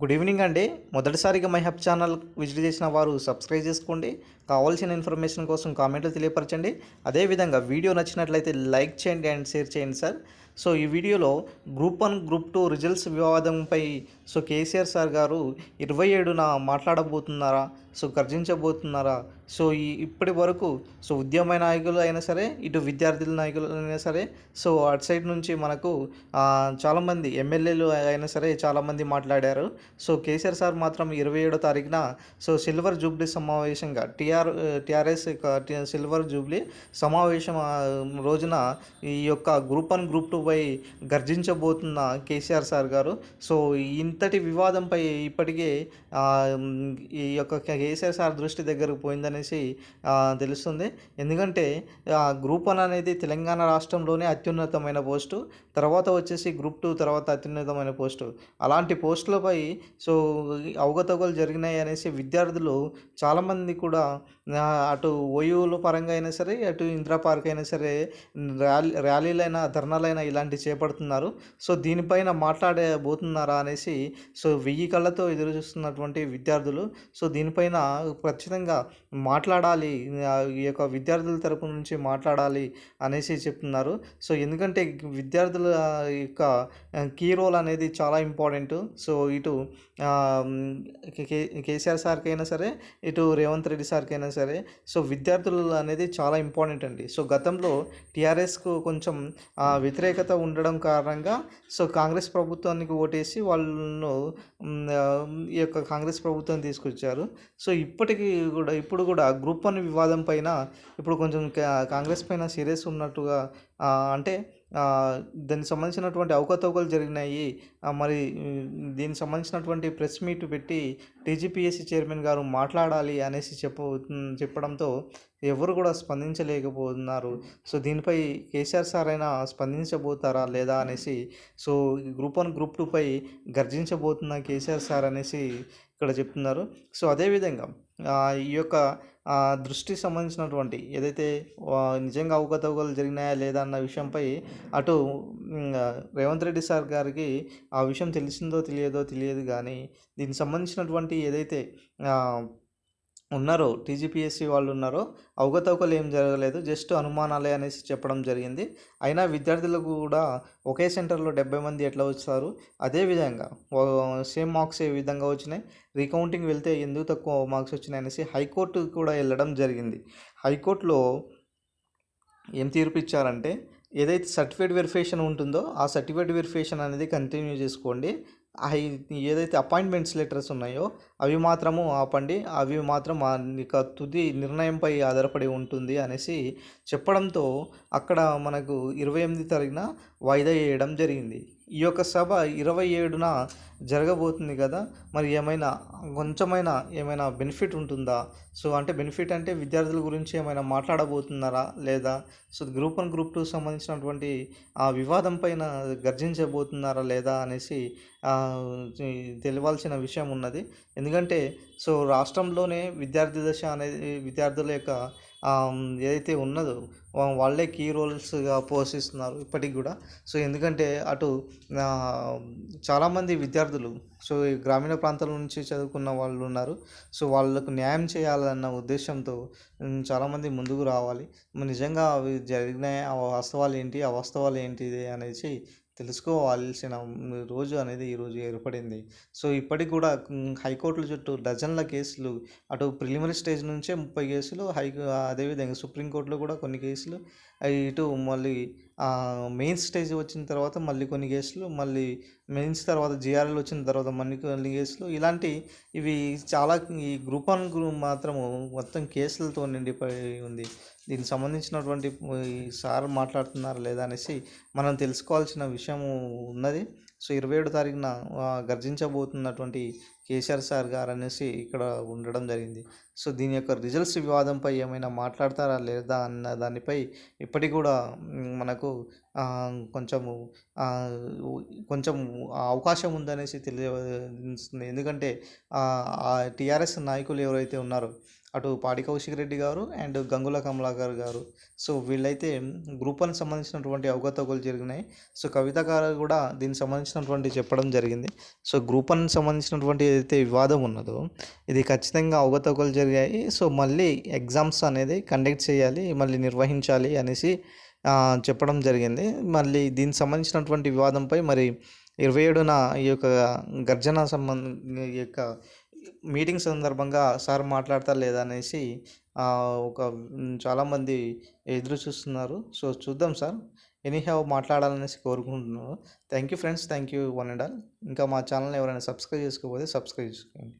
Good evening అండి. మొదటిసారిగా my hub channel visit చేసిన వారు సబ్స్క్రైబ్ చేసుకోండి. కావాల్సిన ఇన్ఫర్మేషన్ కోసం కామెంట్లు తెలియపరచండి. అదేవిధంగా వీడియో నచ్చినట్లయితే లైక్ చేయండి అండ్ షేర్ చేయండి సార్. సో ఈ వీడియోలో group one group two results వివాదంపై సో కేసీఆర్ సార్ గారు ఇరవై ఏడున మాట్లాడబోతున్నారా? సో గర్జించబోతున్నారా? సో ఈ ఇప్పటి వరకు సో ఉద్యమ నాయకులు అయినా సరే ఇటు విద్యార్థుల నాయకులు అయినా సరే సో అటు సైడ్ నుంచి మనకు చాలామంది ఎమ్మెల్యేలు అయినా సరే చాలామంది మాట్లాడారు. సో కేసీఆర్ సార్ మాత్రం ఇరవై ఏడో తారీఖున సో సిల్వర్ జూబ్లీ సమావేశంగా టీఆర్ టీఆర్ఎస్ యొక్క సిల్వర్ జూబ్లీ సమావేశం రోజున ఈ యొక్క గ్రూప్ వన్ గ్రూప్ టూ పై గర్జించబోతున్న కేసీఆర్ సార్ గారు. సో ఇంతటి వివాదంపై ఇప్పటికే ఈ యొక్క కేసీఆర్ సార్ దృష్టి దగ్గరకు పోయిందనేసి తెలుస్తుంది. ఎందుకంటే ఆ, గ్రూప్ వన్ అనేది తెలంగాణ రాష్ట్రంలోనే అత్యున్నతమైన పోస్టు. తర్వాత వచ్చేసి గ్రూప్ టూ తర్వాత అత్యున్నతమైన పోస్టు. అలాంటి పోస్టులపై సో అవకతవకలు జరిగినాయి అనేసి విద్యార్థులు చాలామంది కూడా అటు ఓయూల పరంగా అయినా సరే అటు ఇందిరా పార్క్ అయినా సరే ర్యాలీ ర్యాలీలైనా ధర్నాలైనా ఇలాంటివి చేపడుతున్నారు. సో దీనిపైన మాట్లాడబోతున్నారా అనేసి సో వెయ్యి కళ్ళతో ఎదురు చూస్తున్నటువంటి విద్యార్థులు సో దీనిపైన ఖచ్చితంగా మాట్లాడాలి ఈ యొక్క విద్యార్థుల తరపు నుంచి మాట్లాడాలి అనేసి చెప్తున్నారు. సో ఎందుకంటే విద్యార్థుల యొక్క కీ రోల్ అనేది చాలా ఇంపార్టెంట్. సో ఇటు కే- కేసీఆర్ సార్కి అయినా సరే ఇటు రేవంత్ రెడ్డి సార్కి అయినా సరే సో విద్యార్థులు అనేది చాలా ఇంపార్టెంట్ అండి. సో గతంలో టీఆర్ఎస్కు కొంచెం వ్యతిరేక వ్యతిరేకత ఉండడం కారణంగా సో కాంగ్రెస్ ప్రభుత్వానికి ఓటేసి వాళ్ళను ఈ యొక్క కాంగ్రెస్ ప్రభుత్వం తీసుకొచ్చారు. సో ఇప్పటికీ కూడా ఇప్పుడు కూడా గ్రూప్ వన్ వివాదం పైన ఇప్పుడు కొంచెం కాంగ్రెస్ పైన సీరియస్ ఉన్నట్టుగా అంటే దానికి సంబంధించినటువంటి అవకతవకలు జరిగినాయి. మరి దీనికి సంబంధించినటువంటి ప్రెస్ మీట్ పెట్టి టీజీపీఎస్సీ చైర్మన్ గారు మాట్లాడాలి అనేసి చెప్ప చెప్పడంతో ఎవరు కూడా స్పందించలేకపోతున్నారు. సో దీనిపై కేసీఆర్ సార్ అయినా స్పందించబోతారా లేదా అనేసి సో ఈ గ్రూప్ వన్ గ్రూప్ టూపై గర్జించబోతున్న కేసీఆర్ సార్ అనేసి ఇక్కడ చెప్తున్నారు. సో అదేవిధంగా ఈ యొక్క దృష్టికి సంబంధించినటువంటి ఏదైతే నిజంగా అవకతవకలు జరిగినాయా లేదా అన్న విషయంపై అటు రేవంత్ రెడ్డి సార్ గారికి ఆ విషయం తెలిసిందో తెలియదో తెలియదు కానీ దీనికి సంబంధించినటువంటి ఏదైతే ఉన్నారో టీజీపీఎస్సీ వాళ్ళు ఉన్నారో అవకతవకలు ఏం జరగలేదు జస్ట్ అనుమానాలే అనేసి చెప్పడం జరిగింది. అయినా విద్యార్థులకు కూడా ఒకే సెంటర్లో డెబ్బై మంది ఎట్లా వచ్చారు? అదేవిధంగా సేమ్ మార్క్స్ ఏ విధంగా వచ్చినాయి? రీకౌంటింగ్ వెళ్తే ఎందుకు తక్కువ మార్క్స్ వచ్చినాయి అనేసి హైకోర్టు కూడా వెళ్ళడం జరిగింది. హైకోర్టులో ఏం తీర్పు ఇచ్చారంటే ఏదైతే సర్టిఫికేట్ వెరిఫికేషన్ ఉంటుందో ఆ సర్టిఫికేట్ వెరిఫికేషన్ అనేది కంటిన్యూ చేసుకోండి. అవి ఏదైతే అపాయింట్మెంట్స్ లెటర్స్ ఉన్నాయో అవి మాత్రము ఆపండి. అవి మాత్రం ఇక తుది నిర్ణయంపై ఆధారపడి ఉంటుంది అనేసి చెప్పడంతో అక్కడ మనకు ఇరవై ఎనిమిది తారీఖున వాయిదా వేయడం జరిగింది. ఈ యొక్క సభ ఇరవై ఏడున జరగబోతుంది కదా? మరి ఏమైనా కొంచెమైనా ఏమైనా బెనిఫిట్ ఉంటుందా? సో అంటే బెనిఫిట్ అంటే విద్యార్థుల గురించి ఏమైనా మాట్లాడబోతున్నారా లేదా? So group one group two సంబంధించినటువంటి ఆ వివాదం పైన గర్జించబోతున్నారా లేదా అనేసి తెలివాల్సిన తెలియాల్సిన విషయం ఉన్నది. ఎందుకంటే సో రాష్ట్రంలోనే విద్యార్థి దశ అనేది విద్యార్థుల యొక్క ఏదైతే ఉన్నదో వాళ్ళే కీ రోల్స్గా పోషిస్తున్నారు ఇప్పటికి కూడా. సో ఎందుకంటే అటు చాలామంది విద్యార్థులు సో ఈ గ్రామీణ ప్రాంతాల నుంచి చదువుకున్న వాళ్ళు ఉన్నారు. సో వాళ్ళకు న్యాయం చేయాలన్న ఉద్దేశంతో చాలామంది ముందుకు రావాలి. నిజంగా అవి జరిగినాయి. ఆ వాస్తవాలు ఏంటి? ఆ వాస్తవాలు ఏంటిది? అనేసి తెలుసుకోవాల్సిన రోజు అనేది ఈరోజు ఏర్పడింది. సో ఇప్పటికి కూడా హైకోర్టుల చుట్టూ డజన్ల కేసులు అటు ప్రిలిమినరీ స్టేజ్ నుంచే ముప్పై కేసులు హై అదేవిధంగా సుప్రీంకోర్టులో కూడా కొన్ని కేసులు ఇటు మళ్ళీ మెయిన్స్ స్టేజ్ వచ్చిన తర్వాత మళ్ళీ కొన్ని కేసులు మళ్ళీ మెయిన్స్ తర్వాత జిఆర్ఎల్ వచ్చిన తర్వాత మళ్ళీ కొన్ని కేసులు ఇలాంటి ఇవి చాలా ఈ గ్రూప్ వన్ గ్రూప్ మాత్రము మొత్తం కేసులతో నిండిపోయి ఉంది. దీనికి సంబంధించినటువంటి సార్ మాట్లాడుతున్నారు లేదా అనేసి మనం తెలుసుకోవాల్సిన విషయం ఉన్నది. సో ఇరవై ఏడు తారీఖున గర్జించబోతున్నటువంటి కేసీఆర్ సార్ గారు అనేసి ఇక్కడ ఉండడం జరిగింది. సో దీని యొక్క రిజల్ట్స్ వివాదంపై ఏమైనా మాట్లాడతారా లేదా అన్న దానిపై ఇప్పటికి కూడా మనకు కొంచెము కొంచెం అవకాశం ఉందనేసి తెలియస్తుంది ఎందుకంటే టీఆర్ఎస్ నాయకులు ఎవరైతే ఉన్నారో అటు పాడి కౌశిక్ రెడ్డి గారు అండ్ గంగుల కమలాకర్ గారు. సో వీళ్ళైతే గ్రూప్ వన్ సంబంధించినటువంటి అవకతవకలు జరిగినాయి. సో కవిత గారు కూడా దీనికి సంబంధించినటువంటి చెప్పడం జరిగింది. సో గ్రూప్ వన్ సంబంధించినటువంటి ఏదైతే వివాదం ఉన్నదో ఇది ఖచ్చితంగా అవకతవకలు జరిగాయి. సో మళ్ళీ ఎగ్జామ్స్ అనేది కండక్ట్ చేయాలి మళ్ళీ నిర్వహించాలి అనేసి చెప్పడం జరిగింది. మళ్ళీ దీనికి సంబంధించినటువంటి వివాదంపై మరి ఇరవై ఏడున ఈ యొక్క గర్జన సంబంధ ఈ యొక్క మీటింగ్ సందర్భంగా సార్ మాట్లాడతారు లేదా అనేసి ఒక చాలామంది ఎదురు చూస్తున్నారు. సో చూద్దాం సార్. ఎనీ హ్యావ్ మాట్లాడాలనేసి కోరుకుంటున్నాను. Thank you friends. Thank you one and all. ఇంకా మా ఛానల్ని ఎవరైనా సబ్స్క్రైబ్ చేసుకోకపోతే సబ్స్క్రైబ్ చేసుకోండి.